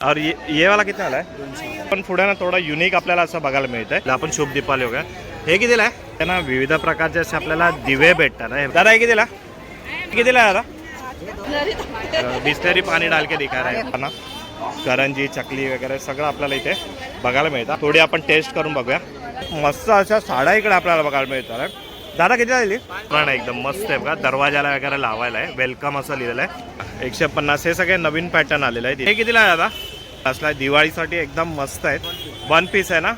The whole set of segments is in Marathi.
और ये ये वाला कितना वाला आहे पण पुढे ना थोडा युनिक आपल्याला असं बघायला मिळतंय. आपण शुभ दीपावली वगैरे हे कितीला आहे? त्यांना विविध प्रकारचे असे आपल्याला दिवे भेटतात. दादा हे कितीला कितीला दादा? बिस्लरी पाणी डालके दिखा रहा है ना करंजी चकली वगैरे सगळं आपल्याला इथे बघायला मिळतं. थोडी आपण टेस्ट करून बघूया. मस्त अशा साड्या इकडे आपल्याला बघायला मिळतात. दादा किती झाली पण एकदम मस्त आहे बघा. दरवाजाला वगैरे लावायला आहे. वेलकम असं लिहिलेलं आहे. एकशे पन्नास हे सगळे नवीन पॅटर्न आलेलं आहे. हे कितीला आहे दादा? असला दिवाळीसाठी एकदम मस्त आहेत. वन पीस आहे ना?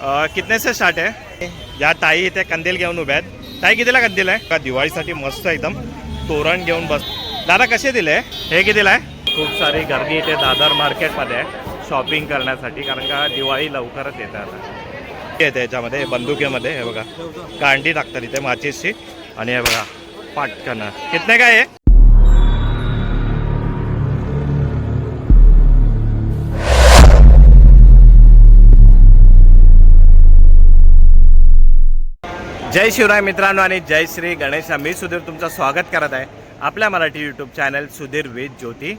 अं, कितने से स्टार्ट आहे? या ताई इथे कंदील घेऊन उभ्या आहेत. ताई कितीला कंदील आहे? का दिवाळीसाठी मस्त एकदम. तोरण घेऊन बस. दादा कसे दिले? हे कितीला आहे? खूप सारी गर्दी इथे दादर मार्केटमध्ये आहे शॉपिंग करण्यासाठी कारण का दिवाळी लवकरच येते आता. येते याच्यामध्ये बंदुकीमध्ये हे बघा. कांडी टाकतात इथे माचीसची आणि हे बघा पाटकन. कितने काय आहे जय शिवराय मित्रांनो आणि जय श्री गणेश. मी सुधीर तुमचं स्वागत करत आहे आपल्या Marathi YouTube channel Sudhir with Jyoti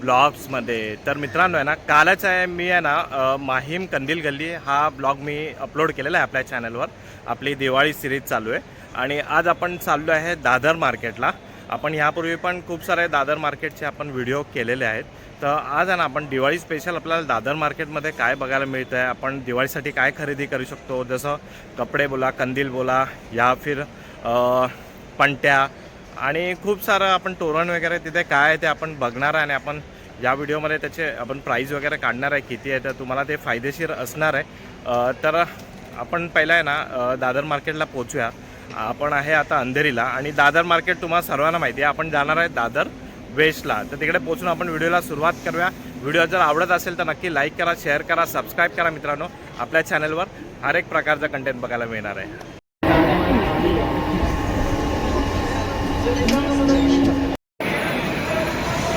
ब्लॉग्समध्ये तर मित्रांनो आहे ना कालच आहे मी आहे ना माहीम कंदील गल्ली हा ब्लॉग मी अपलोड केलेला आहे आपल्या चॅनलवर आपली दिवाळी सिरीज चालू आहे. आणि आज आपण चाललो आहे दादर मार्केटला आपण यापूर्वी पण खूप सारे दादर मार्केटचे आपण व्हिडिओ केलेले आहेत. तर आज आहे ना आपण दिवाळी स्पेशल आपल्याला दादर मार्केटमध्ये काय बघायला मिळतं आहे आपण दिवाळीसाठी काय खरेदी करू शकतो? जसं कपडे बोला कंदील बोला या फिर पणट्या आणि खूप सारं आपण तोरण वगैरे तिथे काय आहे ते आपण बघणार आहे आणि आपण या व्हिडिओमध्ये त्याचे आपण प्राईज वगैरे काढणार आहे किती आहे तर तुम्हाला ते फायदेशीर असणार आहे. तर आपण पहिला आहे ना दादर मार्केटला पोचूया. आपण आहे आता अंधेरीला आणि दादर मार्केट तुम्हाला सर्वांना माहिती आहे आपण जाणार आहे दादर वेस्टला. तर तिकडे पोचून आपण व्हिडिओला सुरुवात करूया. व्हिडिओ जर आवडत असेल तर नक्की लाईक करा शेअर करा सबस्क्राईब करा मित्रांनो. आपल्या चॅनलवर हर एक प्रकारचा कंटेंट बघायला मिळणार आहे.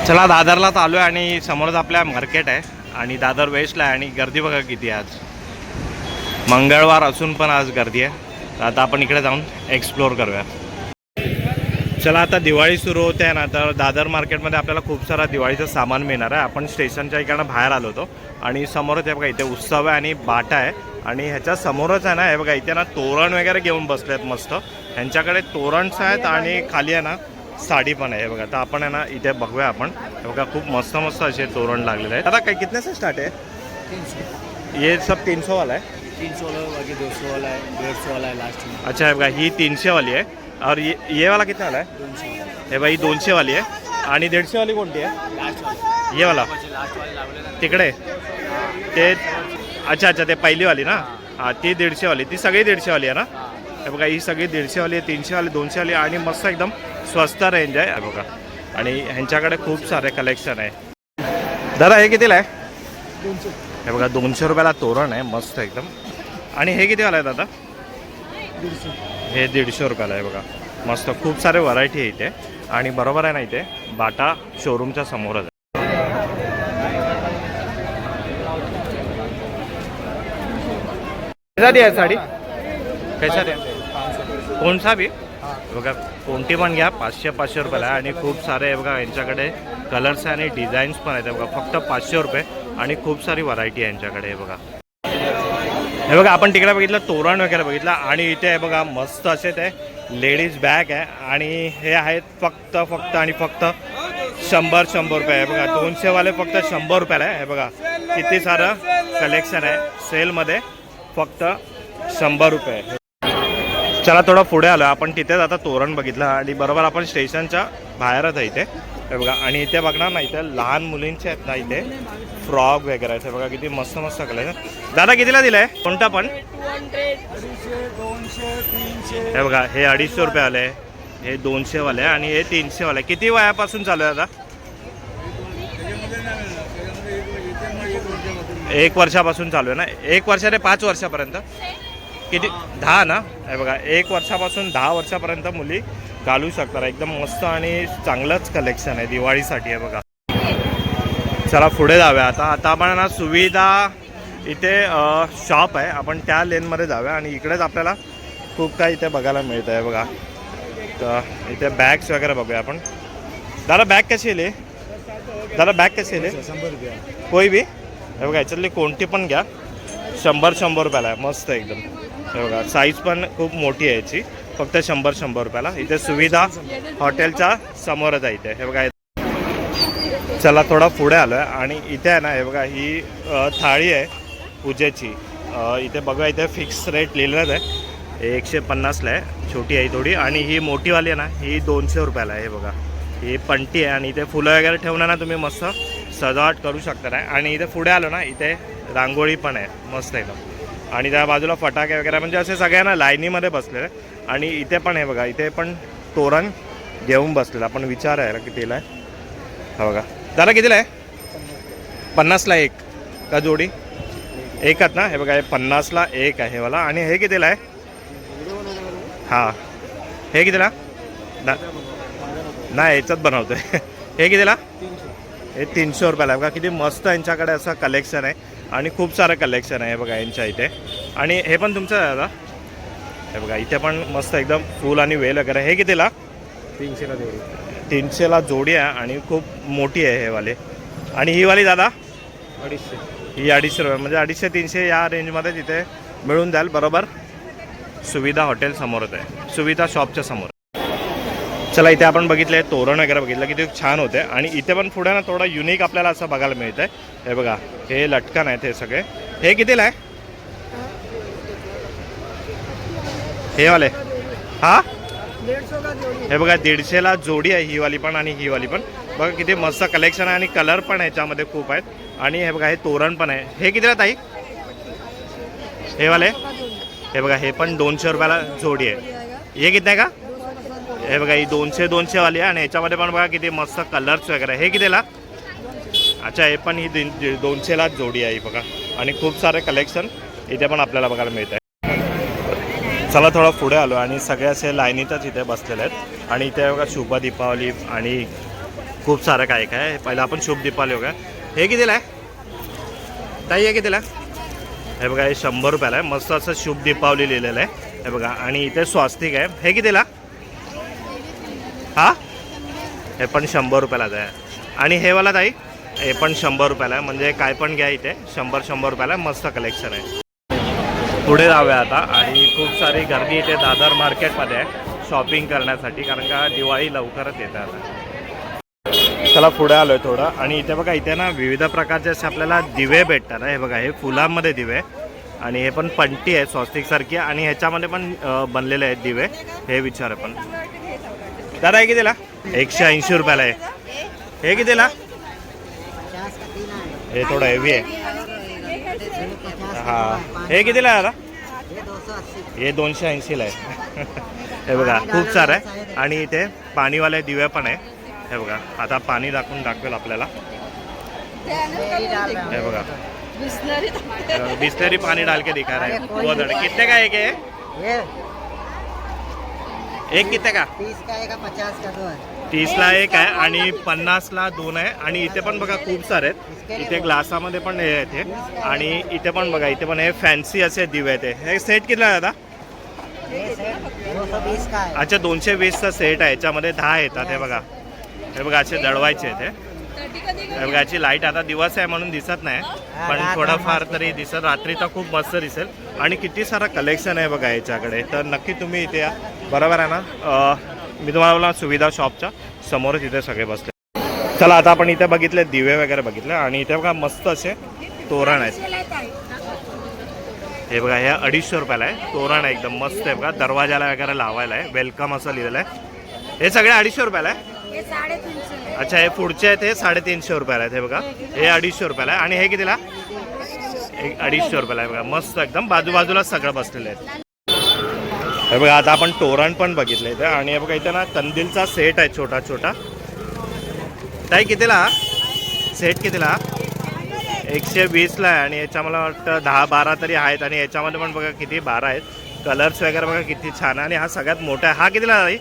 चला दादरला आलो आहे आणि समोरच आपल्या मार्केट आहे. आणि दादर वेस्टला आहे आणि गर्दी बघा किती आहे आज. मंगळवार असून पण आज गर्दी आहे. तर आता आपण इकडे जाऊन एक्सप्लोअर करूया. चला आता दिवाळी सुरू होते आहे ना तर दादर मार्केटमध्ये आपल्याला खूप सारा दिवाळीचं सामान मिळणार आहे. आपण स्टेशनच्या इकडनं बाहेर आलो होतो आणि समोरच आहे बघा इथे उत्सव आहे आणि बाटा आहे. आणि ह्याच्या समोरच आहे ना हे बघा इथे ना तोरण वगैरे घेऊन बसले आहेत मस्त. ह्यांच्याकडे तोरणच आहेत आणि खाली आहे ना साडी पण आहे. हे बघा तर आपण आहे ना इथे बघूया आपण. हे बघा खूप मस्त मस्त असे तोरण लागलेले आहेत. आता काय कितने से स्टार्ट है सौ ये सब तीन सौ वाला है तीन सौ वाला बाकी दो सौ वाला है डेढ़ सौ वाला है लास्ट अच्छा हे बघा ही तीनशे वाली आहे. और ये ये वाला कितना वाला हे? ही दोनशे वाली आहे आणि दीडशे वाली कोणती आहे? ये वाला। तिकडे? ते अच्छा अच्छा ते पहिलीवाली ना? हां ती दीडशेवाली ती सगळी दीडशेवाली आहे ना? हे बघा ही सगळी दीडशेवाली आहे तीनशेवाली दोनशेवाली आणि मस्त एकदम स्वस्त रेंज आहे. हे बघा. आणि ह्यांच्याकडे खूप सारे कलेक्शन आहे. दादा हे कितीला आहे? हे बघा दोनशे रुपयाला तोरण आहे मस्त एकदम. आणि हे कितीवाला आहे दादा? हे दीडशे रुपयाला आहे बघा. मस्त खूप सारे व्हरायटी आहे इथे. आणि बरोबर आहे ना इथे बाटा शोरूमच्या समोरच आहे. कशासाठी आहे साडी? कशासाठी? द्या कोणसा बी? बघा कोणती पण घ्या पाचशे पाचशे रुपयाला आहे. आणि खूप सारे आहे बघा यांच्याकडे कलर्स आणि डिझाईन्स पण आहेत. बघा फक्त पाचशे रुपये. आणि खूप सारी व्हरायटी आहे यांच्याकडे बघा. हे बघा आपण तिकडे बघितलं तोरण वगैरे बघितलं आणि इथे आहे बघा मस्त असे ते लेडीज बॅग आहे. आणि हे आहेत फक्त फक्त आणि फक्त शंभर शंभर रुपये. आहे बघा दोनशेवाले फक्त शंभर रुपयाला आहे. हे बघा किती सारं कलेक्शन आहे. सेलमध्ये फक्त शंभर रुपये. चला थोडं पुढे आलो. आपण तिथेच आता तोरण बघितलं. आणि बरोबर आपण स्टेशनच्या बाहेरच आहे इथे. हे बघा आणि इथे बघणार ना इथे लहान मुलींचे आहेत ना इथे. फ्रॉक वगैरे आहेत. बघा किती मस्त मस्त कलर दादा कितीला दिलाय? कोणता पण? हे बघा हे अडीचशे रुपये आले हे दोनशे वाले आणि हे तीनशे वाले किती वयापासून चालू आहे आता? एक वर्षापासून चालू आहे ना? एक वर्षा ते पाच वर्षापर्यंत? किती? दहा ना? हे बघा एक वर्षापासून दहा वर्षापर्यंत मुली घालू शकतात. एकदम मस्त आणि चांगलंच कलेक्शन आहे दिवाळीसाठी आहे बघा. चला पुढे जाऊया. आता आता आपण ना सुविधा इथे शॉप आहे. आपण त्या लेनमध्ये जाऊया आणि इकडेच आपल्याला खूप काही इथे बघायला मिळतं आहे बघा. तर इथे बॅग्स वगैरे बघूया आपण. दादा बॅग कशी येईल दादा बॅग कशी येईल शंभर रुपया कोई बी? हे बघा याच्यातली कोणती पण घ्या. शंभर शंभर रुपयाला आहे. मस्त एकदम. हे बघा साईज पण खूप मोठी आहे याची. फक्त शंभर शंभर रुपयाला. इथे सुविधा हॉटेलच्या समोरच आहे इथे. हे बघा चला थोडा पुढे आलो आहे आणि इथे आहे ना हे बघा ही थाळी आहे पूजेची. इथे बघा इथे फिक्स रेट लिहिलेलं आहे. एकशे पन्नासला आहे. छोटी आहे थोडी. आणि ही मोठीवाली आहे ना ही दोनशे रुपयाला आहे हे बघा. ही पंटी आहे आणि इथे फुलं वगैरे ठेवणार ना तुम्ही मस्त सजावट करू शकता ना. आणि इथे पुढे आलो ना इथे रांगोळी पण आहे मस्त एकदम. आणि त्या बाजूला फटाके वगैरे म्हणजे असे सगळ्यांना लाईनीमध्ये बसलेले. आणि इथे पण आहे बघा इथे पण तोरण घेऊन बसलेलं. आपण विचारायला कितीला आहे. हा बघा. दादा कितीला आहे? पन्नासला एक. का जोडी? एकच ना? हे बघा हे पन्नासला एक आहे मला आणि हे कितीला आहे? हां. हे कितीला? ना नाही याच्यात बनवतोय. हे कितीला? हे तीनशे रुपयाला आहे. बघा किती मस्त यांच्याकडे असं कलेक्शन आहे. आणि खूप सारं कलेक्शन आहे बघा यांच्या इथे. आणि हे पण तुमचं आहे दादा? हे बघा इथे पण मस्त एकदम फूल आणि वेल वगैरे. हे कितीला? तीनशेला देऊ तीनशेला जोडी आहे आणि खूप मोठी आहे हे वाले. आणि ही वाली दादा? अडीचशे. ही अडीचशे रुपये. म्हणजे अडीचशे तीनशे या रेंजमध्ये तिथे मिळून जाईल. बरोबर? सुविधा हॉटेल समोरच आहे. सुविधा शॉपच्या समोर. चला इथे आपण बघितले तोरण वगैरे बघितलं. किती छान होते. आणि इथे पण पुढे ना थोडं युनिक आपल्याला असं बघायला मिळतंय. हे बघा हे लटकन आहेत हे सगळे. हे कितीला आहे? हे वाले. हा? हे बघा दीडशेला जोडी आहे ही वाली पण आणि ही वाली पण. बघा किती मस्त कलेक्शन आहे आणि कलर पण ह्याच्यामध्ये खूप आहेत. आणि हे बघा हे तोरण पण आहे. हे कितीला ताई? हे वाले? हे बघा हे पण दोनशे रुपयाला जोडी आहे. हे किती आहे का? हे बघा ही दोनशे दोनशे वाली आहे. आणि ह्याच्यामध्ये पण बघा किती मस्त कलर्स वगैरे. हे कितीला? अच्छा हे पण ही दीन- दोनशेलाच जोडी आहे बघा. आणि खूप सारे कलेक्शन इथे पण आपल्याला बघायला मिळत आहे. चला थोडं पुढे आलो आणि सगळे असे लाईनीतच इथे बसलेले आहेत. आणि इथे बघा शुभ दीपावली आणि खूप सारं काय काय आहे. पहिलं आपण शुभ दीपावली बघा हे कितीला आहे? ताई हे कितीला हे बघा हे शंभर रुपयाला आहे. मस्त असं शुभ दीपावली लिहिलेलं आहे. हे बघा आणि इथे स्वास्तिक आहे. हे कितीला? हा? हे पण शंभर रुपयालाच आहे. आणि हे वाला ताई हे पण शंभर रुपयाला आहे. म्हणजे काय पण घ्या इथे. शंभर शंभर रुपयाला मस्त कलेक्शन आहे. पुढे जाऊया आता. आणि खूप सारी गर्दी इथे दादर मार्केटमध्ये आहे शॉपिंग करण्यासाठी कारण का दिवाळी लवकरच येते आता. चला पुढे आलोय थोडं. आणि इथे बघा इथे ना विविध प्रकारचे असे आपल्याला दिवे भेटतात. हे बघा हे फुलांमध्ये दिवे. आणि हे पण पंटी आहे स्वस्तिक सारखी. आणि ह्याच्यामध्ये पण बनलेले आहेत दिवे. हे विचार पण दादा हे कितीला? एकशे ऐंशी रुपयाला आहे. हे कितीला? हे थोडं हेवी आहे. हा. हे कितीला आहे दादा हे दोनशे ऐंशीला आहे. हे बघा खूप सारं आहे. आणि इथे पाणीवाले दिवे पण आहे. हे बघा आता पाणी दाखवून दाखवेल आपल्याला. हे बघा. बिस्लरी पानी डाल के दिखा रहा है. वो दड़ कितने का एक है? एक कितने का? तीस का एक पचास का दो है। तीसला एक आहे आणि पन्नासला दोन आहे. आणि इथे पण बघा खूप सारे आहेत. इथे ग्लासामध्ये पण हे आहेत हे आणि इथे पण बघा इथे पण हे फॅन्सी असे दिवे आहेत हे. सेट किती आहे दादा अच्छा दोनशे वीसचा सेट आहे. याच्यामध्ये दहा येतात हे बघा. हे बघा असे दडवायचे आहेत हे. बघा याची लाइट आता दिवस आहे म्हणून दिसत नाही. पण थोडंफार तरी दिसत. रात्री तर खूप मस्त दिसेल. आणि किती सारं कलेक्शन आहे बघा याच्याकडे. तर नक्की तुम्ही इथे या. बरोबर आहे ना? मी तुम्हाला बोला सुविधा शॉपच्या समोरच इथे सगळे बसले. चला आता आपण इथे बघितले दिवे वगैरे बघितले आणि इथे बघा मस्त असे तोरण आहेत. हे बघा हे अडीचशे रुपयाला आहे. तोरण आहे एकदम मस्त आहे बघा. दरवाजाला वगैरे लावायला आहे. वेलकम असं लिहिलेलं आहे. हे सगळे अडीचशे रुपयाला आहे? अच्छा हे पुढचे आहेत हे साडेतीनशे रुपयाला आहेत हे बघा. हे अडीचशे रुपयाला आहे. आणि हे कितीला? अडीचशे रुपयाला आहे बघा. मस्त एकदम. बाजूबाजूला सगळं बसलेलं आहे. हे बघा आता आपण तोरण पण बघितलं इथं. आणि हे बघा इथं ना कंदीलचा सेट आहे छोटा छोटा ताई कितीला? सेट कितीला? एकशे वीसला आहे. आणि याच्या मला वाटतं दहा बारा तरी आहेत. आणि याच्यामध्ये पण बघा किती बारा आहेत. कलर्स वगैरे बघा किती छान आहे. आणि हा सगळ्यात मोठा आहे. हा कितीला ताई?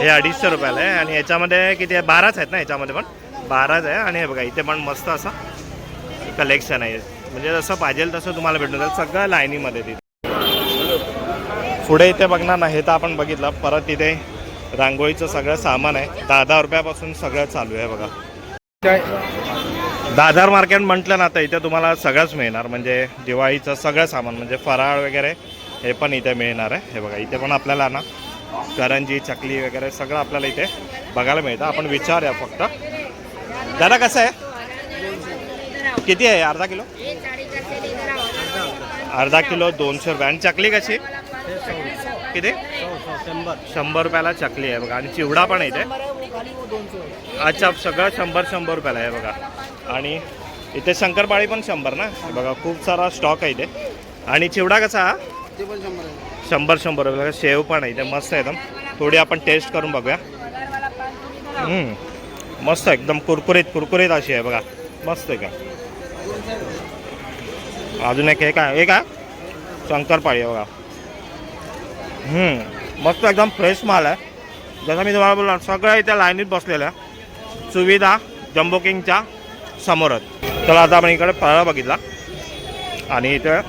हे अडीचशे रुपयाला आहे. आणि याच्यामध्ये किती आहे? बाराच आहेत ना याच्यामध्ये पण? बाराच आहे. आणि हे बघा इथे पण मस्त असं कलेक्शन आहे. म्हणजे जसं पाहिजे तसं तुम्हाला भेटून जाईल. सगळं लाईनीमध्ये तिथे. पुढे इथे बघणार ना हे तर आपण बघितलं. परत इथे रांगोळीचं सगळं सामान आहे. दहा दहा रुपयापासून सगळं चालू आहे बघा. दादर मार्केट म्हटलं ना तर इथे तुम्हाला सगळंच मिळणार. म्हणजे दिवाळीचं सगळं सामान म्हणजे फराळ वगैरे हे पण इथे मिळणार आहे. हे बघा इथे पण आपल्याला ना करंजी चकली वगैरे सगळं आपल्याला इथे बघायला मिळतं. आपण विचारूया फक्त. दादा कसं आहे? किती आहे? अर्धा किलो? अर्धा किलो दोनशे रुपये. आणि चकली कशी? किती? शंभर शंभर रुपयाला चकली आहे बघा. आणि चिवडा पण आहे इथे. अच्छा सगळं शंभर शंभर रुपयाला आहे बघा. आणि इथे शंकरपाळी पण शंभर ना? बघा खूप सारा स्टॉक आहे इथे. आणि चिवडा कसा हा? शंभर शंभर शंभर रुपये शेव पण आहे इथे. मस्त आहे एकदम. थोडी आपण टेस्ट करून बघूया. मस्त आहे, एकदम. कुरकुरीत कुरकुरीत अशी आहे बघा. मस्त आहे का? अजून एक हे काय हे शंकरपाळी आहे बघा. मस्त एकदम फ्रेश माल आहे. जसं मी तुम्हाला बोललो सगळ्या इथे लाईनीत बसलेल्या. सुविधा जम्बो किंगच्या समोरच चला आता आपण इकडे फळा बघितला. आणि इथे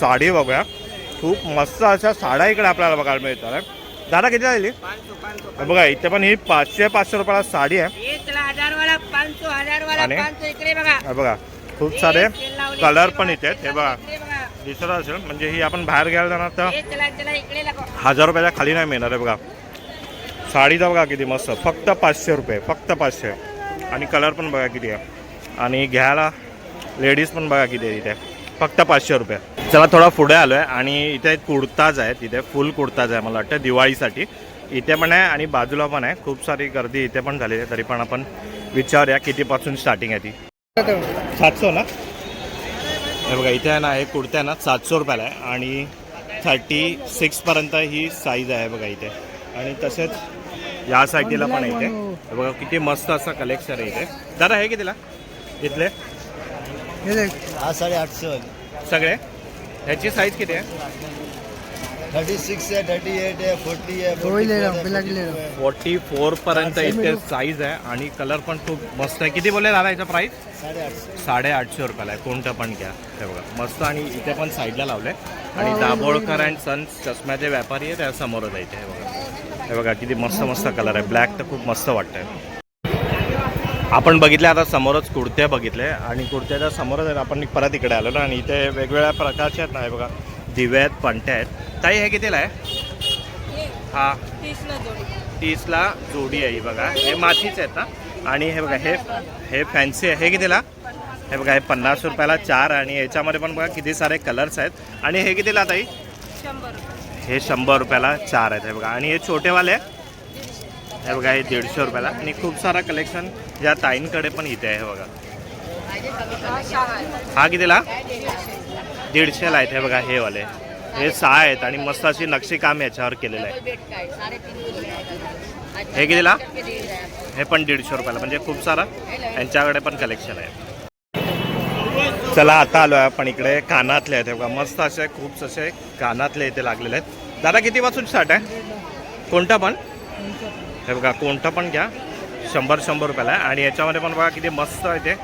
साडी बघूया. खूप मस्त अशा साड्या इकडे आपल्याला बघायला मिळतात. आहे. दादा किती हे बघा इथे पण ही पाचशे पाचशे रुपयाला साडी आहे. आणि? बघा. खूप सारे कलर पण इथे आहेत. हे बघा. दिसत असेल म्हणजे ही आपण बाहेर घ्यायला जाणार तर चला चला इकडे लागो. हजार रुपयाच्या खाली नाही मिळणार आहे बघा. साडीचा बघा किती मस्त फक्त पाचशे रुपये फक्त पाचशे. आणि कलर पण बघा किती आहे. आणि घ्यायला लेडीज पण बघा किती आहे इथे फक्त पाचशे रुपये. चला थोडा पुढे आलो आहे आणि इथे कुर्ताज आहे तिथे फुल कुर्ताज आहे मला वाटतं दिवाळीसाठी. इथे पण आहे आणि बाजूला पण आहे. खूप सारी गर्दी इथे पण झालेली आहे तरी पण आपण विचारूया कितीपासून स्टार्टिंग आहे ती. सातशे ना? हे बघा इथे आहे ना हे कुर्ते आहे ना सातशे रुपयाला आहे. आणि थर्टी सिक्सपर्यंत ही साईज आहे बघा इथे. आणि तसेच या साईडला पण आहे इथे. हे बघा किती मस्त असं कलेक्शन आहे इथे. दादा हे कितीला? इथले? हा साडे आठशे सगळे? ह्याची साईज किती आहे? थर्टी सिक्स आहे थर्टी एट आहे फोर्टी आहे फोर्टी फोर पर्यंत इथे साईज आहे आणि कलर पण खूप मस्त आहे. किती बोलले दादा याचा प्राईस साडे आठशे साडेआठशे रुपयाला आहे. कोणतं पण घ्या. हे बघा मस्त आणि इथे पण साईडला लावले आणि दाभोळकर अँड सन्स चष्म्याचे व्यापारी आहे त्या समोरच आहे इथे. हे बघा. हे बघा किती मस्त मस्त कलर आहे. ब्लॅक तर खूप मस्त वाटतंय. आपण बघितले आता समोरच कुर्त्या बघितले. आणि कुर्त्याच्या समोरच आहेत आपण परत इकडे आलो ना आणि इथे वेगवेगळ्या प्रकारचे आहेत ना हे बघा. दिवे आहेत पंट्या आहेत. ताई हे कितीला आहे? हा तीसला जोडी. आहे बघा. हे मातीच आहेत ना? आणि हे बघा हे हे फॅन्सी आहे. हे कितीला? हे बघा हे पन्नास रुपयाला चार आणि याच्यामध्ये पण बघा किती सारे कलर्स आहेत. आणि हे कितीला ताई? हे शंभर रुपयाला चार आहेत. हे बघा. आणि हे छोटेवाले हे बघा हे दीडशे रुपयाला. आणि खूप सारा कलेक्शन या ताईंकडे पण इथे आहे हे बघा. हा कितीला? दीडशेला आहेत हे बघा हे वाले. हे सहा आहेत आणि मस्त अशी नक्षी काम याच्यावर केलेलं आहे. हे कितीला? हे पण दीडशे रुपयाला म्हणजे खूप सारा. यांच्याकडे पण कलेक्शन आहे. चला आता आलो आहे आपण इकडे कानातले आहेत. हे बघा मस्त असे खूप असे कानातले इथे लागलेले आहेत. दादा कितीपासून स्टार्ट आहे? कोणता पण? हे बघा कोणतं पण घ्या. शंभर शंभर रुपयाला आहे. आणि याच्यामध्ये पण बघा किती मस्त आहे ते.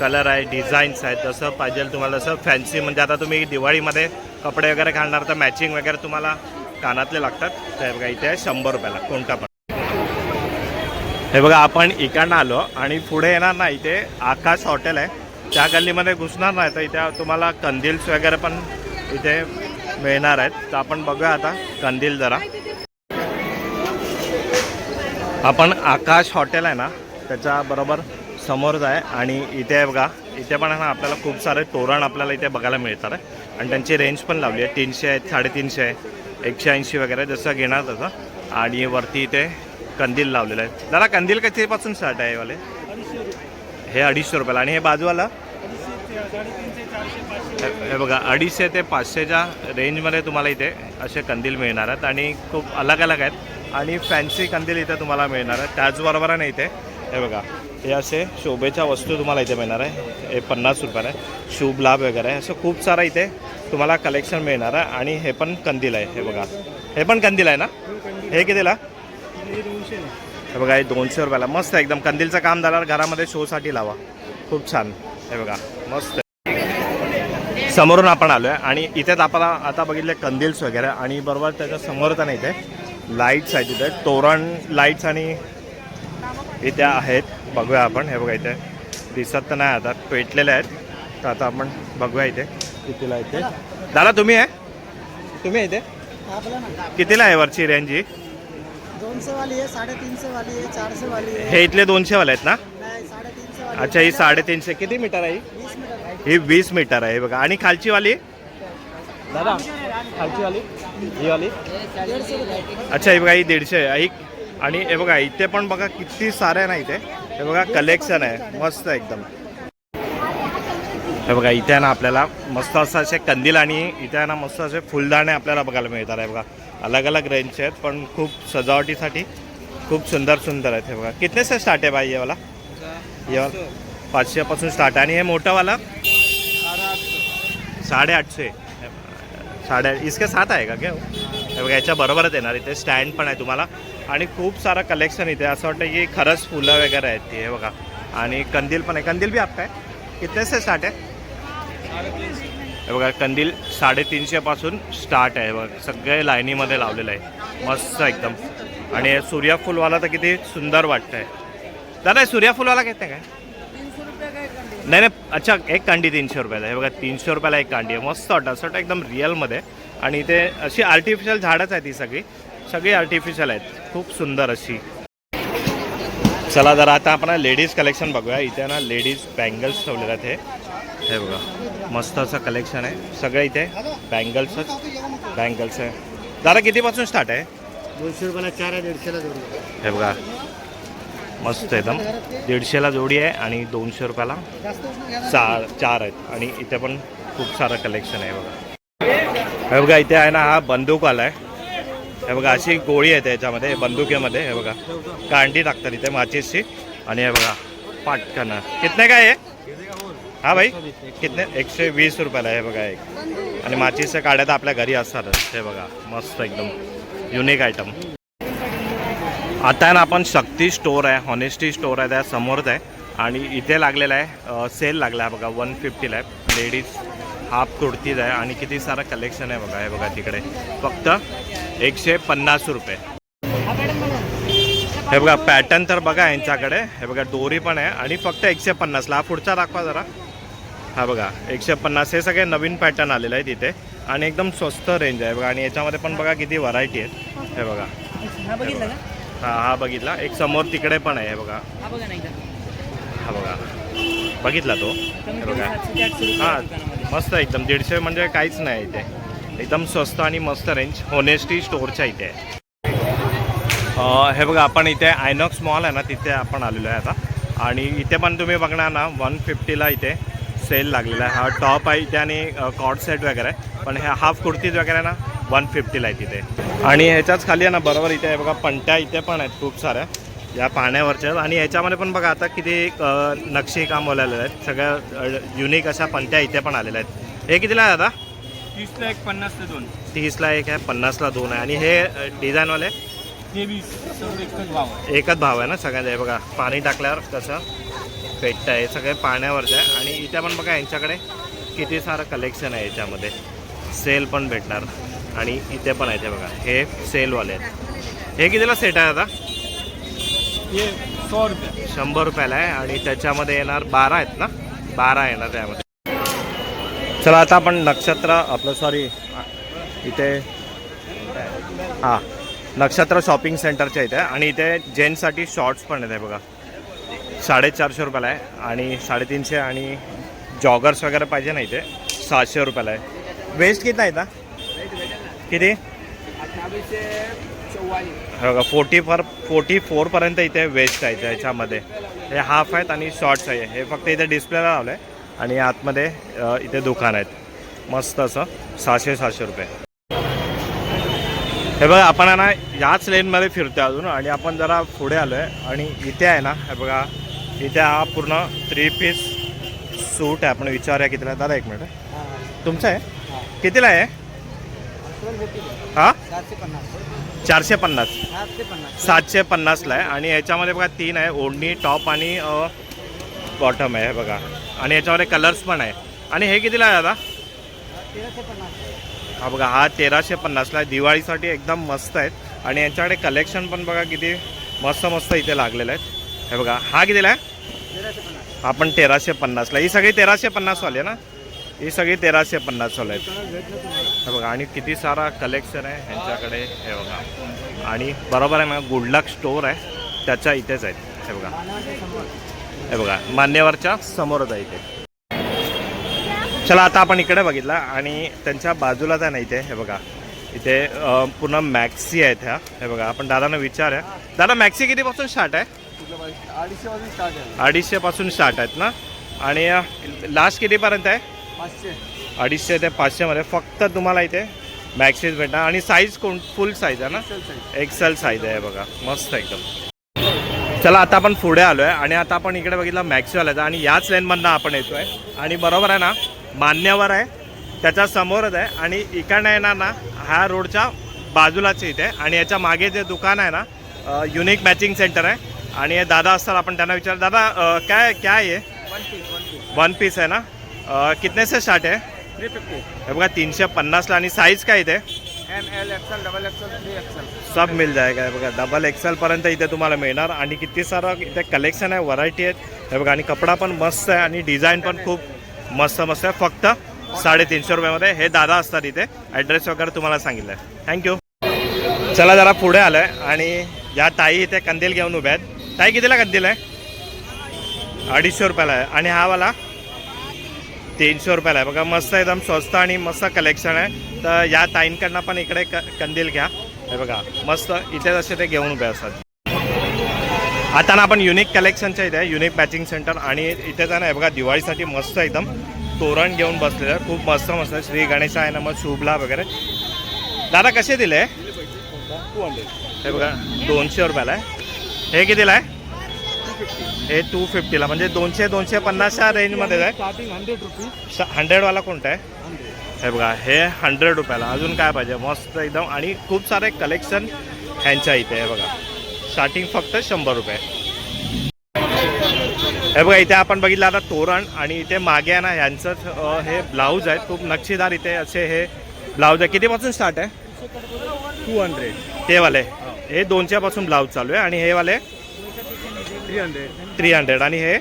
कलर आहे डिझाईन्स आहेत. जसं पाहिजे तुम्हाला जसं फॅन्सी म्हणजे आता तुम्ही दिवाळीमध्ये कपडे वगैरे घालणार तर मॅचिंग वगैरे तुम्हाला कानातले लागतात. तर बघा इथे आहे शंभर रुपयाला कोणता पण. हे बघा आपण इकडनं आलो आणि पुढे येणार ना इथे आकाश हॉटेल आहे. त्या गल्लीमध्ये घुसणार नाही तर इथे तुम्हाला कंदील्स वगैरे पण इथे मिळणार आहेत. तर आपण बघूया आता कंदील जरा. आपण आकाश हॉटेल आहे ना त्याच्या बरोबर समोरच आहे आणि इथे आहे बघा इथे पण आहे ना आपल्याला खूप सारे तोरण आपल्याला इथे बघायला मिळतात. आहे आणि त्यांची रेंज पण लावली आहे. तीनशे आहेत साडेतीनशे आहे. एकशे ऐंशी वगैरे जसं घेणार तसं. आणि वरती इथे कंदील लावलेलं आहे. जरा कंदील कधीपासून स्टार्ट आहे हे वाले? हे अडीचशे रुपयाला. आणि हे बाजूवाला? हे बघा अडीचशे ते पाचशेच्या रेंजमध्ये तुम्हाला इथे असे कंदील मिळणार आहेत. आणि खूप अलग अलग आहेत. आणि फॅन्सी कंदील इथे तुम्हाला मिळणार आहेत. त्याचबरोबर नाही इथे हे बघा हे असे शोभेच्या वस्तू तुम्हाला इथे मिळणार आहे. हे पन्नास रुपयाला आहे. शुभ लाभ वगैरे आहे. असं खूप सारं इथे तुम्हाला कलेक्शन मिळणार आहे. आणि हे पण कंदील आहे. हे बघा. हे पण कंदील आहे ना? हे कितीला? हे बघा हे दोनशे रुपयाला. मस्त आहे. एकदम कंदीलचं काम झाल्यावर घरामध्ये शोसाठी लावा. खूप छान. हे बघा मस्त आहे. समोरून आपण आलो आहे आणि इथेच आपण आता बघितले कंदील्स वगैरे. आणि बरोबर त्याच्यासमोर तर नाही इथे लाईट्स आहेत तिथे तोरण लाईट्स आणि इथे आहेत. बघूया आपण. हे बघा इथे. दिसत तर नाही आता. पेटलेले आहेत. तर आता आपण बघूया इथे. कितीला आहे ते? दादा तुम्ही आहे? तुम्ही आहे इथे? कितीला आहे वरची रेंज ही? दोनशे वाली है साढ़े तीन सौ वाली है चार सौ वाली है हे इथले दोनशेवाले आहेत ना? नहीं साढ़े तीन सौ वाली अच्छा ही साडेतीनशे. किती मीटर आहे ही? बीस मीटर ही वीस मीटर आहे बघा. आणि खालची वाली दादा खालची वाली ही वाली रुपये अच्छा हे बघा ही दीडशे आहे. एक आणि हे बघा इथे पण बघा किती सारे आहे ना इथे? हे बघा कलेक्शन आहे. मस्त आहे एकदम. हे बघा इथे ना आपल्याला मस्त असं असे कंदील आणि इथे ना मस्त असे फुलदाणे आपल्याला बघायला मिळतात. आहे बघा अलग अलग रेंजचे आहेत पण खूप सजावटीसाठी खूप सुंदर सुंदर आहेत. हे बघा कितने से स्टार्ट आहे बाई येवाला येवा पाचशेपासून स्टार्ट आहे. आणि हे मोठंवाला साडे आठशे साडे इसके साथ आहे का? घे. हे बघा याच्या बरोबरच येणार इथे. स्टँड पण आहे तुम्हाला. आणि खूप सारं कलेक्शन इथे. असं वाटतं की खरंच फुलं वगैरे आहेत ती. हे बघा. आणि कंदील पण आहे. कंदील बी आपका आहे कितने से स्टार्ट आहे? हे बघा कंदील साडेतीनशेपासून स्टार्ट आहे. बघा सगळे लाईनीमध्ये लावलेलं आहे. मस्त एकदम. आणि सूर्यफुलवाला सूर्यफूलवाला तर किती सुंदर वाटतं आहे दादा सूर्यफुलवाला सूर्यफूलवाला किती काय? नाही नाही. अच्छा एक कांडी तीनशे रुपयाला आहे. हे बघा तीनशे रुपयाला एक कांडी आहे. मस्त वाटतं. असं वाटतं एकदम रिअलमध्ये आणि इथे अशी आर्टिफिशियल झाडच आहेत ही सगळी. सगळी आर्टिफिशियल आहेत. खूप सुंदर अशी. चला जरा आता आपण लेडीज कलेक्शन बघूया. इथे ना लेडीज बँगल्स ठेवलेले आहेत हे. हे बघा. मस्त असं कलेक्शन आहे. सगळं इथे बँगल्सच बँगल्स आहे. दादा कितीपासून स्टार्ट आहे? दोनशे रुपयाला चार आहे दीडशेला जोडी हे बघा. मस्त एकदम. दीडशेला जोडी आहे आणि दोनशे रुपयाला चार चार आहेत. आणि इथे पण खूप सारं कलेक्शन आहे बघा. हे बघा इथे आहे ना हा बंदूक आला आहे. हे बघा अशी गोळी आहे त्याच्यामध्ये बंदुकीमध्ये. हे बघा. कांडी टाकतात इथे माचीसची आणि हे बघा पाटकन. कितने काय आहे हा भाई कितने? एकशे वीस रुपयाला हे बघा एक. आणि माचीसच्या काड्या तर आपल्या घरी असतातच. हे बघा मस्त एकदम. युनिक आयटम आता आहे ना आपण शक्ती स्टोर आहे हॉनेस्टी स्टोर आहे त्या समोरच आहे. आणि इथे लागलेला आहे सेल लागला आहे बघा वन फिफ्टीला आहे. लेडीज हाफ कुर्तीज आहे. आणि किती सारं कलेक्शन आहे बघा हे बघा तिकडे. फक्त एकशे पन्नास रुपये. हे बघा पॅटर्न तर बघा यांच्याकडे. हे बघा दोरी पण आहे. आणि फक्त एकशे पन्नासला. हा पुढचा दाखवा जरा. हा बघा एकशे पन्नास हे सगळे नवीन पॅटर्न आलेले आहेत इथे. आणि एकदम स्वस्त रेंज आहे बघा. आणि याच्यामध्ये पण बघा किती व्हरायटी आहेत. हे बघा. हा हा बघितला. एक समोर तिकडे पण आहे हे बघा. हा बघा हा बघितला तो? हे बघा. हा. मस्त एकदम. दीडशे म्हणजे काहीच नाही इथे. एकदम स्वस्त आणि मस्त रेंज होनेस्टी स्टोअरच्या इथे. आहे हे बघा आपण इथे आयनॉक्स मॉल आहे ना तिथे आपण आलेलो आहे आता. आणि इथे पण तुम्ही बघणार ना वन फिफ्टीला इथे. सेल लागलेला आहे. हा टॉप आहे इथे आणि कॉट सेट वगैरे आहे. पण ह्या हाफ कुर्तीज वगैरे ना वन फिफ्टीला आहे तिथे. आणि ह्याच्याच खाली आहे ना बरोबर इथे आहे बघा पंट्या इथे पण आहेत खूप साऱ्या. या पाण्यावरच्या. आणि ह्याच्यामध्ये पण बघा आता किती नक्षी काम बोलायला आहेत. सगळ्या युनिक अशा पंट्या इथे पण आलेल्या आहेत. हे कितीला आहे दादा? तीसला एक पन्नास ते दोन. तीसला एक आहे पन्नासला दोन आहे. आणि हे डिझाईनवाले एकच भाव आहे एकच भाव आहे ना सगळ्यांचा. हे बघा पाणी टाकल्यावर कसं? पेटतं आहे सगळे पाण्यावरचं आहे. आणि इथे पण बघा यांच्याकडे किती सारं कलेक्शन आहे याच्यामध्ये. सेल पण भेटणार. आणि इथे पण आहे ते बघा. हे सेलवाले आहेत. हे कितीला सेट आहे आता? हे सौ रुपये. शंभर रुपयाला आहे. आणि त्याच्यामध्ये येणार बारा आहेत ना? बारा येणार त्यामध्ये. चला आता आपण नक्षत्र आपलं सॉरी इथे. हां. नक्षत्र शॉपिंग सेंटरच्या इथे. आणि इथे जेंट्ससाठी शॉर्ट्स पण आहेत बघा. साडेचारशे रुपयाला आहे. आणि साडेतीनशे आणि जॉगर्स वगैरे पाहिजे ना इथे? सातशे रुपयाला आहे. वेस्ट किती आहे किती? हे बघा फोर्टी फॉर फोर्टी फोरपर्यंत इथे वेस्ट आहे त्याच्यामध्ये हे हाफ आहेत आणि शॉर्ट्स आहे. हे फक्त इथे डिस्प्लेला लावलं आहे आणि आतमध्ये इथे दुकान आहेत. मस्त असं. सहाशे सहाशे रुपये. हे बघा आपण आहे ना याच लेनमध्ये फिरतो अजून. आणि आपण जरा पुढे आलो आहे आणि इथे आहे ना हे बघा इथे हा पूर्ण थ्री पीस सूट आहे. आपण विचारूया कितीला. दादा एक मिनिट. तुमचं आहे? कितीला आहे? हा? चारशे पन्नास. सातशे पन्नास. सातशे पन्नासला आहे. आणि याच्यामध्ये बघा तीन आहे. ओढणी टॉप आणि बॉटम आहे बघा. आणि याच्यामध्ये कलर्स पण आहे. आणि हे कितीला आहे दादा? हा बघा हा तेराशे पन्नासला आहे. दिवाळीसाठी एकदम मस्त आहेत. आणि यांच्याकडे कलेक्शन पण बघा किती मस्त मस्त इथे लागलेलं आहेत. हे बघा हा कितीला आहे? आपण तेराशे पन्नासला. ही सगळी तेराशे पन्नासवाली आहे ना? ही सगळी तेराशे पन्नासवाले आहेत. हे बघा आणि किती सारा कलेक्शन आहे ह्यांच्याकडे. हे बघा. आणि बरोबर आहे ना गुडलक स्टोर आहे. त्याच्या इथेच आहेत. हे बघा. हे बघा मान्यवरच्या समोरच आहे इथे. चला आता आपण इकडे बघितला. आणि त्यांच्या बाजूलाच आहे ना इथे. हे बघा. इथे पूर्ण मॅक्सी आहेत ह्या. हे बघा आपण दादांना आहे दादा मॅक्सी कितीपासून स्टार्ट आहे? अडीचशे पासून स्टार्ट आहेत ना? आणि लास्ट कितीपर्यंत आहे? अडीचशे ते पाचशेमध्ये. फक्त तुम्हाला इथे मॅक्सीज भेटणार. आणि साईज कोण? फुल साईज आहे ना? एक्सेल साईज आहे बघा. मस्त एकदम. चला आता आपण पुढे आलो आहे आणि आता आपण इकडे बघितलं मॅक्सीवाल्याचा आणि याच लेनमधनं आपण येतो आहे आणि बरोबर आहे ना? मान्यवर आहे. त्याच्या समोरच आहे. आणि इकडनं येणार ना? ह्या रोडच्या बाजूलाच इथे. आणि याच्या मागे जे दुकान आहे ना? युनिक मॅचिंग सेंटर आहे. आणि हे दादा असतात आपण त्यांना विचार दादा अ, काय क्या आहे वन पीस आहे ना? अ, कितने से स्टार्ट आहे? थ्री फिफ्टी हे बघा तीनशे पन्नासला आणि साईज काय इथे? M L XL double XL three XL सब मिल जाएगा हे बघा. डबल एक्सेल पर्यंत इथे तुम्हाला मिळणार. आणि किती सारं इथे कलेक्शन आहे व्हरायटी आहेत. हे बघा आणि कपडा पण मस्त आहे आणि डिझाईन पण खूप मस्त मस्त आहे. फक्त साडेतीनशे रुपयामध्ये. हे दादा असतात इथे. ॲड्रेस वगैरे तुम्हाला सांगितलं आहे थँक्यू चला जरा पुढे आलं आहे आणि या ताई इथे कंदील घेऊन उभ्या आहेत. ताई कितीला कंदील आहे? अडीचशे रुपयाला आहे. आणि हा वाला? तीनशे रुपयाला आहे. बघा मस्त एकदम स्वस्त आणि मस्त कलेक्शन आहे. तर या ताईंकडनं पण इकडे क कंदील घ्या. हे बघा मस्त इथे जसे ते घेऊन उभे असतात. आता ना आपण युनिक कलेक्शनच्या इथे युनिक मॅचिंग सेंटर आणि इथे जाणं आहे. बघा दिवाळीसाठी मस्त एकदम तोरण घेऊन बसलेलं आहे खूप मस्त मस्त आहे. श्री गणेश आहे ना मग शुभला वगैरे. दादा कसे दिले? हे बघा दोनशे रुपयाला आहे. हे कितीला आहे? हे टू फिफ्टीला म्हणजे दोनशे दोनशे पन्नासच्या रेंजमध्ये आहे स्टार्टिंग हंड्रेड रुपीज हंड्रेडवाला कोणता आहे? हे बघा हे हंड्रेड रुपयाला. अजून काय पाहिजे? मस्त एकदम. आणि खूप सारे कलेक्शन ह्यांच्या इथे आहे बघा. स्टार्टिंग फक्त शंभर रुपये. हे बघा इथे आपण बघितलं आता तोरण आणि इथे मागे आहे ना ह्यांचंच अ, हे ब्लाऊज आहेत. खूप नक्षीदार इथे असे हे ब्लाऊज आहे कितीपासून स्टार्ट आहे? टू हंड्रेड ते वाले. हे दोनशेपासून ब्लाऊज चालू आहे. आणि हे वाले थ्री हंड्रेड थ्री हंड्रेड आणि हे?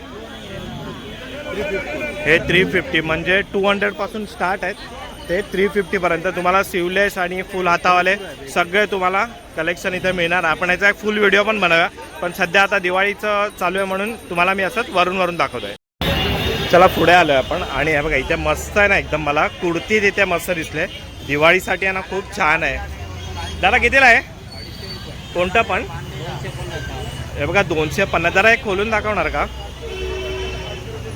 थ्री फिफ्टी हे थ्री फिफ्टी म्हणजे टू हंड्रेडपासून स्टार्ट आहेत. ते थ्री फिफ्टीपर्यंत तुम्हाला सिवलेस आणि फुल हातावाले सगळे तुम्हाला कलेक्शन इथे मिळणार. आपण याचा एक फुल व्हिडिओ पण बनवूया. पण सध्या आता दिवाळीचं चालू आहे म्हणून तुम्हाला मी असंच वरून वरून दाखवतो आहे चला पुढे आलो आहे आपण. आणि हे बघा इथे मस्त आहे ना एकदम मला कुर्ती तिथे मस्त दिसले. दिवाळीसाठी आहे ना खूप छान आहे. दादा कितीला आहे? कोणतं पण? हे बघा दोनशे पन्नास. जरा एक खोलून दाखवणार का?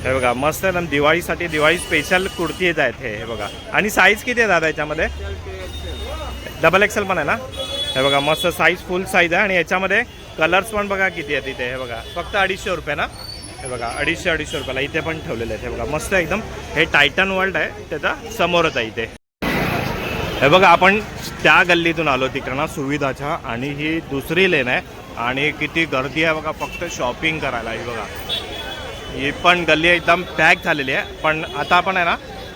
हे बघा मस्त एकदम दिवाळीसाठी दिवाळी स्पेशल कुर्ती येत आहेत हे हे बघा. आणि साईज किती आहे दादा याच्यामध्ये? डबल एक्सेल पण आहे ना? हे बघा मस्त साईज फुल साईज आहे. आणि याच्यामध्ये कलर्स पण बघा किती आहेत इथे हे बघा. फक्त अडीचशे रुपये ना? हे बघा अडीचशे अडीचशे रुपयाला इथे पण ठेवलेले आहेत हे बघा. मस्त एकदम. हे टायटन वर्ल्ड आहे त्याचा समोरच आहे इथे. हे बघा आपण त्या गल्लीतून आलो तिकडनं सुविधाच्या आणि ही दुसरी लेन आहे. आणि किती गर्दी आहे बघा फक्त शॉपिंग करायला. ही बघा ही पण गल्ली एकदम पॅक झालेली आहे. पण आता आपण आहे ना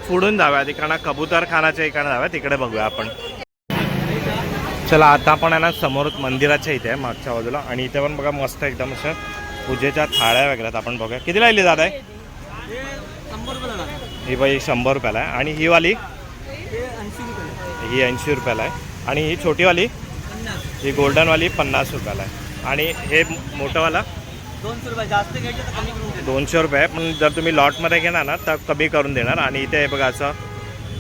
पुढून जाऊया. तिकडनं कबूतर खानाच्या इकडनं जाऊया. तिकडे बघूया आपण. चला आता आपण आहे ना समोर मंदिराच्या इथे आहे मागच्या बाजूला. आणि इथे पण बघा मस्त एकदम असं पूजेच्या थाळ्या वगैरे. आपण बघूया. किती लागली दादा आहे ही बाई शंभर रुपयाला आहे. आणि ही वाली? ही ऐंशी रुपयाला आहे. आणि ही छोटीवाली ही गोल्डनवाली पन्नास रुपयाला आहे. आणि हे मोठंवाला? दोनशे रुपये जास्त घ्यायचे दोनशे पण जर तुम्ही लॉटमध्ये घेणार ना तर कमी करून देणार. आणि इथे हे बघा असं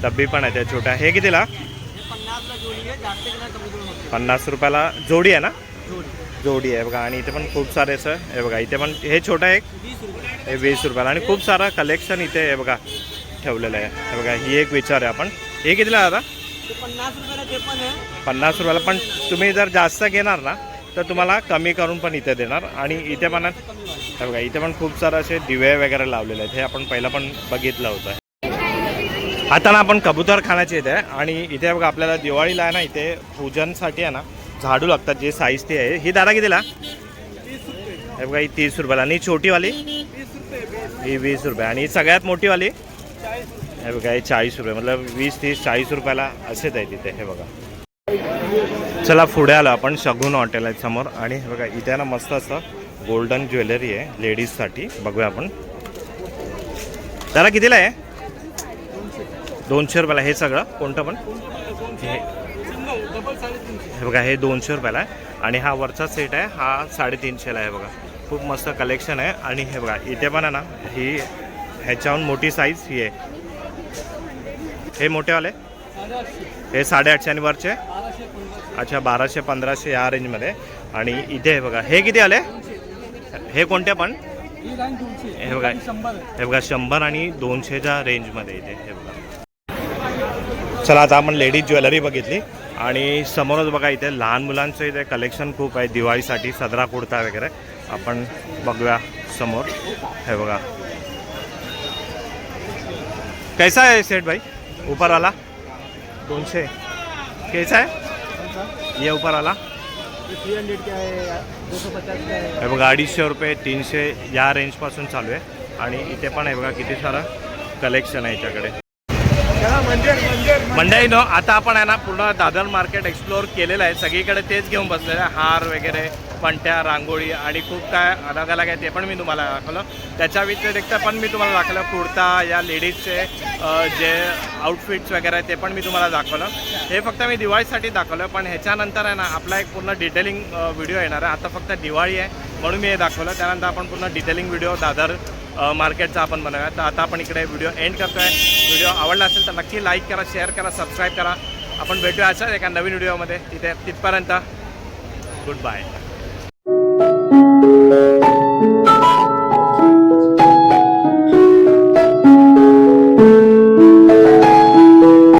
डब्बी पण आहे त्या छोट्या. हे कितीला? पन्नास रुपयाला जोडी आहे ना? जोडी. आहे बघा. आणि इथे पण खूप सारे असं हे बघा. इथे पण हे छोटं आहे एक? हे वीस रुपयाला. आणि खूप सारं कलेक्शन इथे हे बघा ठेवलेलं आहे. हे बघा ही एक विचार आहे आपण. हे कितीला दादा? पन्नास रुपयाला पण तुम्ही जर जास्त घेणार ना तर तुम्हाला कमी करून पण इथे देणार. आणि इथे पण हे बघा इथे पण खूप सारे असे दिवे वगैरे लावलेले आहेत. हे आपण पहिलं पण बघितलं होतं. आता ना आपण कबूतर खाण्याचे इथे आणि इथे बघा आपल्याला दिवाळीला आहे ना इथे पूजनसाठी आहे ना झाडू लागतात. जे साईज ते आहे. ही दादा कितीला? हे बघा ही तीस रुपयाला. आणि छोटीवाली? ही वीस रुपये. आणि सगळ्यात मोठीवाली? हे बघा हे चाळीस रुपये मतलब वीस तीस चाळीस रुपयाला असेच आहे तिथे हे बघा. चला पुढे आलो आपण शगुन हॉटेल आहे समोर. आणि हे बघा इथे ना मस्त असं गोल्डन ज्वेलरी आहे लेडीजसाठी बघूया आपण. त्याला कितीला आहे? दोनशे रुपयाला हे सगळं कोणतं पण? हे हे बघा हे दोनशे रुपयाला आहे. आणि हा वरचा सेट आहे हा साडेतीनशेला आहे बघा. खूप मस्त कलेक्शन आहे. आणि हे बघा इथे पण आहे ना ही ह्याच्याहून मोठी साईज ही आहे. हे मोठेवाले हे साडेआठशे आणि वरचे? अच्छा बाराशे पंधराशे या रेंजमध्ये आणि इथे हे बघा हे किती आले? हे कोणते पण? हे बघा हे बघा शंभर आणि दोनशेच्या रेंजमध्ये इथे हे बघा. चला आता आपण लेडीज ज्वेलरी बघितली. आणि समोरच बघा इथे लहान मुलांचं इथे कलेक्शन खूप आहे दिवाळीसाठी सदरा कुर्ता वगैरे. आपण बघूया समोर. हे बघा. कैसा आहे सेट भाई? ऊपर वाला दोनशे. कैसा आहे? ये ऊपर वाला थ्री हंड्रेड का दो पचास का हे बघा अडीचशे रुपये तीनशे या रेंजपासून चालू आहे. आणि इथे पण आहे बघा किती सारं कलेक्शन आहे याच्याकडे. मंडळी नो आता आपण आहे ना पूर्ण दादर मार्केट एक्सप्लोअर केलेलं आहे. सगळीकडे तेच घेऊन बसलेलं आहे. हार वगैरे पणत्या रांगोळी आणि खूप काय अलग अलग आहे ते पण मी तुम्हाला दाखवलं. त्याच्या व्यतिरिक्त पण मी तुम्हाला दाखवलं कुर्ता या लेडीजचे जे आउटफिट्स वगैरे आहे ते पण मी तुम्हाला दाखवलं. हे फक्त मी दिवाळीसाठी दाखवलं पण ह्याच्यानंतर आहे ना आपला एक पूर्ण डिटेलिंग व्हिडिओ येणार आहे. आता फक्त दिवाळी आहे म्हणून मी हे दाखवलं. त्यानंतर आपण पूर्ण डिटेलिंग व्हिडिओ दादर मार्केटचा आपण बनवूया तर आता आपण इकडे व्हिडिओ एंड करतो आहे व्हिडिओ आवडला असेल तर नक्की लाईक करा शेअर करा सबस्क्राईब करा. आपण भेटूया अशाच एका नवीन व्हिडिओमध्ये तिथे तिथपर्यंत गुड बाय Música